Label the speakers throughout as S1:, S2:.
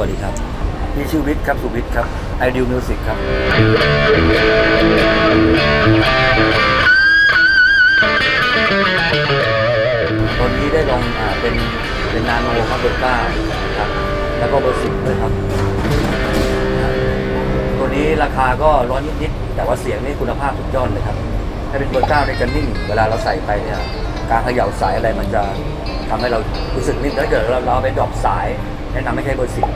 S1: วัสดีครับพี่ชื่อวิทย์ครับ สุวิทย์ครับไอดิวมิวสิกครับ ตอนนี้ได้ลองอ่าเป็นเป็นนาโนครับเบอร์เก้าครับ แล้วก็เบอร์สิบเลยครับ ตัวนี้ราคาก็ร้อนนิดๆแต่ว่าเสียงนี่คุณภาพสุดยอดเลยครับ ถ้าเป็นเบอร์เก้าเนี่จะนิ่ง เวลาเราใส่ไปเนี่ยการเขย่าสายอะไรมันจะทำให้เรารู้สึกนิ่งถ้าเกิดเราเราเอาไปดรอปสาย นะนำไม่ใช่เบอร์สิบ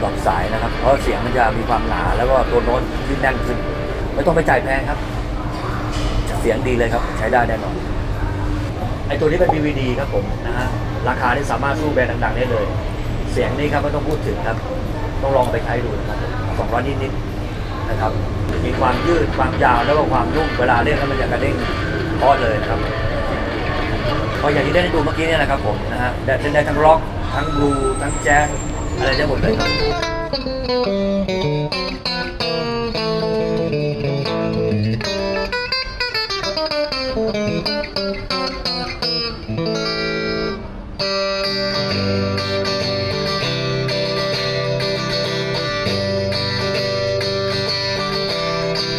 S1: ดรอปสายนะครับ เพราะเสียงมันจะมีความหนาแล้วก็ตัวโน้ตที่แน่นขึ้น ไม่ต้องไปจ่ายแพงครับ เสียงดีเลยครับ ใช้ได้แน่นอน ไอตัวนี้เป็น DVD ครับผมนะฮะ ราคาที่สามารถสู้แบรนด์ดังๆได้เลย เสียงนี้ครับไม่ต้องพูดถึงครับ ต้องลองไปใช้ดูนะครับสองร้อยนิดๆนะครับ มีความยืด ความยาว แล้วก็ความนุ่ม เวลาเล่นแล้วมันจะกระเด้งพอดเลยนะครับพราะอย่างที่ได้ดูเมื่อกี้เนี่ยนะครับผมนะฮะได้เล่นได้ทั้งร็อกทั้งบลูทั้งแจ๊สอะไรได้หมดเลยครับ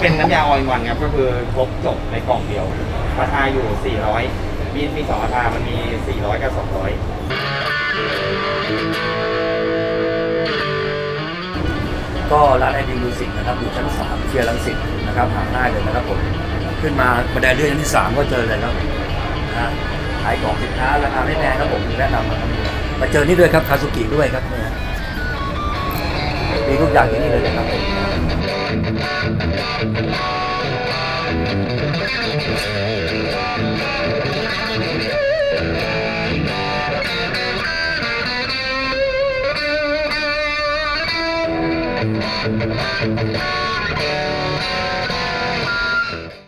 S2: เป็นน้ำยาออยวันครับก็คือครบจบในกล่องเดียวราคาอยู่ 400 มีมีสองราคา มันมี 400 กับ 200
S1: ก็ร้านไอดีมิวสิกนะครับอยู่ชั้นสามเชียร์ลังสิตนะครับหาง่ายเลยนะครับผมขึ้นมาบันไดเลื่อนชั้นที่สามก็เจอเลยครับนะฮะขายของสินค้าราคาไม่แพงครับผมแนะนำมาครับมาเจอนี่ด้วยครับคาสุกิด้วยครับเนี่ยมีทุกอย่างที่นี่เลยนะครับผม Thank you.